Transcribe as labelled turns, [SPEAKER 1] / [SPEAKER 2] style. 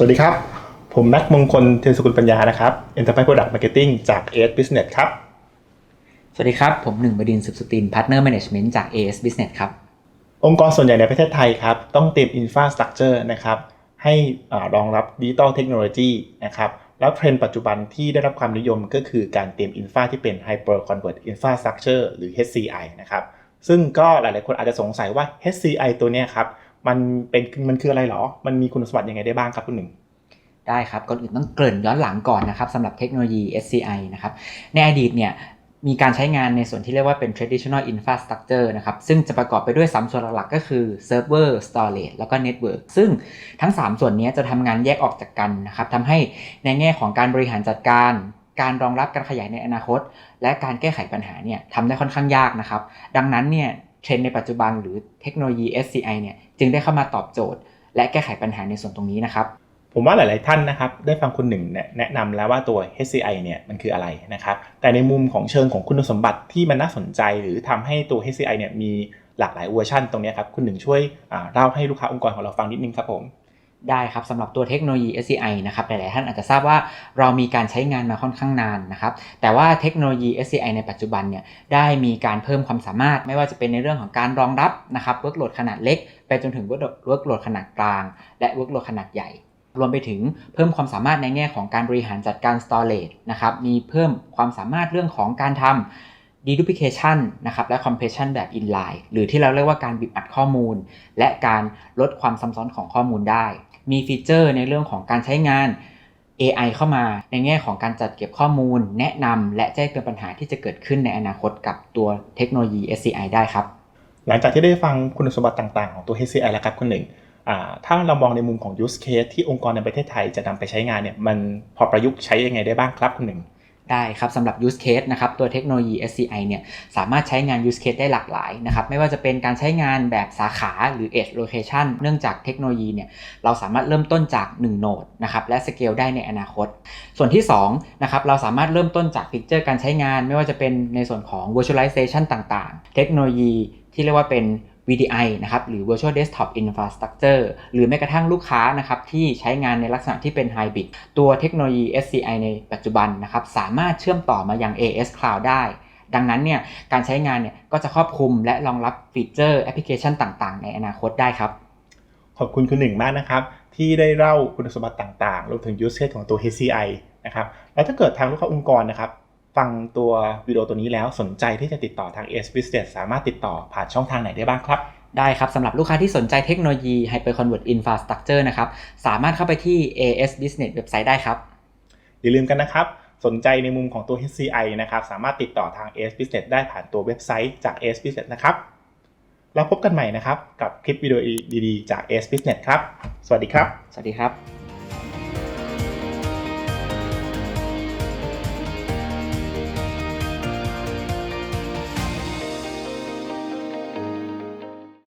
[SPEAKER 1] สวัสดีครับ ผมแม็กมงคลเทยนสกุลปัญญานะครับ Enterprise Product Marketing จาก AS Business ครับ
[SPEAKER 2] สวัสดีครับ ผมหนึ่งบดินทร์สุขสติน Partner Management จาก AS Business ครับ
[SPEAKER 1] องค์กรส่วนใหญ่ในประเทศไทยครับ ต้องเตรียม Infrastructure นะครับ ให้อารองรับดิจิตอลเทคโนโลยีนะครับแล้วเทรนด์ปัจจุบันที่ได้รับความนิยมก็คือการเตรียม Infra ที่เป็น Hyper Convert Infrastructure หรือ HCI นะครับ ซึ่งก็หลายๆคนอาจจะสงสัยว่า HCI ตัวเนี้ยครับ มันเป็นมันคืออะไรหรอ มันมีคุณสมบัติยังไงได้บ้างครับคุณหนึ่ง
[SPEAKER 2] ได้ครับก่อนอื่นต้องเกริ่นย้อนหลังก่อนนะครับสำหรับเทคโนโลยี SCI นะครับในอดีตเนี่ยมีการใช้งานในส่วนที่เรียกว่าเป็น traditional infrastructure นะครับ ซึ่งจะประกอบไปด้วย 3 ส่วนหลักๆ ก็คือ server storage แล้วก็ network ซึ่งทั้ง 3 ส่วนนี้จะทำงานแยกออกจากกันนะครับทำให้ในแง่ของการบริหารจัดการ การรองรับการขยายในอนาคต และการแก้ไขปัญหาเนี่ยทำได้ค่อนข้างยากนะครับ ดังนั้นเนี่ย ทรนด์ในปัจจุบันหรือเทคโนโลยี SCI เนี่ยจึงได้เข้ามาตอบโจทย์ และแก้ไขปัญหาในส่วนตรงนี้นะครับ
[SPEAKER 1] ผมว่าหลาย ๆ ท่านนะครับได้ฟังคุณหนึ่งแนะนำแล้วว่าตัว HCI เนี่ยมันคืออะไรนะครับแต่ในมุมของเชิงของคุณสมบัติที่มันน่าสนใจ หรือทำให้ตัว HCI เนี่ยมีหลากหลายเวอร์ชันตรงนี้ครับคุณหนึ่งช่วยอ่าเล่าให้ลูกค้าองค์กรของเราฟังนิดนึงครับผม
[SPEAKER 2] ได้ครับสำหรับตัวเทคโนโลยี SCI นะครับหลายๆท่านอาจจะทราบว่าเรามีการใช้งานมาค่อนข้างนานนะครับแต่ว่าเทคโนโลยี SCI ในปัจจุบันเนี่ยได้มีการเพิ่มความสามารถ ไม่ว่าจะเป็นในเรื่องของการรองรับนะครับ workload ขนาดเล็ก ไปจนถึง workload ขนาดกลาง และ workload ขนาดใหญ่ รวมไปถึงเพิ่มความสามารถในแง่ของการบริหารจัดการ storage นะครับมีเพิ่มความสามารถเรื่องของการทำ deduplication นะครับและ compression แบบ inline หรือที่เราเรียกว่าการบีบอัดข้อมูล และการลดความซับซ้อนของข้อมูลได้ มีฟีเจอร์ในเรื่องของการใช้งาน AI เข้ามาในแง่ของการจัดเก็บข้อมูล แนะนำและแจ้งเตือนปัญหาที่จะเกิดขึ้นในอนาคตกับตัวเทคโนโลยี SCI ได้ครับ
[SPEAKER 1] หลังจากที่ได้ฟังคุณสมบัติต่างๆ ของตัว HCI แล้วครับคุณหนึ่งถ้าเรามองในมุมของ use case ที่องค์กรในประเทศไทยจะนำไปใช้งานเนี่ยมันพอประยุกต์ใช้ยังไงได้บ้างครับคุณหนึ่ง
[SPEAKER 2] ได้ครับสำหรับ use case นะครับตัวเทคโนโลยี SCI เนี่ยสามารถใช้งาน use case ได้หลากหลายนะครับไม่ว่าจะเป็นการใช้งานแบบสาขาหรือ edge location เนื่องจากเทคโนโลยีเนี่ยเราสามารถเริ่มต้นจาก 1 โนดนะครับและ scale ได้ในอนาคต ส่วนที่2นะครับเราสามารถเริ่มต้นจากฟีเจอร์การใช้งาน ไม่ว่าจะเป็นในส่วนของ virtualization ต่างๆ เทคโนโลยีที่เรียกว่าเป็น VDI นะครับหรือ Virtual Desktop Infrastructure หรือแม้กระทั่งลูกค้านะครับที่ใช้งานในลักษณะที่เป็น Hybrid ตัวเทคโนโลยี SCI ในปัจจุบันนะครับสามารถเชื่อมต่อมายัง AS Cloud ได้ดังนั้นเนี่ยการใช้งานเนี่ยก็จะครอบคลุมและรองรับฟีเจอร์แอปพลิเคชันต่างๆ ในอนาคตได้ครับ
[SPEAKER 1] ขอบคุณคุณหนึ่งมากนะครับ ที่ได้เล่าคุณสมบัติต่างๆรวมถึง use case ของตัว HCI นะครับแล้วถ้าเกิดทางลูกค้าองค์กรนะครับ ฟังตัววิดีโอตัวนี้แล้วสนใจที่จะติดต่อทาง AS Business สามารถติดต่อผ่านช่องทางไหนได้บ้างครับ
[SPEAKER 2] ได้ครับสำหรับลูกค้าที่สนใจเทคโนโลยี Hyper Convert Infrastructure นะครับสามารถเข้าไปที่ AS Business เว็บไซต์ได้ครับ
[SPEAKER 1] อย่าลืมกันนะครับ สนใจในมุมของตัว HCI นะครับสามารถติดต่อทาง AS Business ได้ผ่านตัวเว็บไซต์จาก AS Business นะครับแล้วพบกันใหม่นะครับกับคลิปวิดีโอดีๆจาก AS Business ครับ สวัสดีครับ
[SPEAKER 2] สวัสดีครับ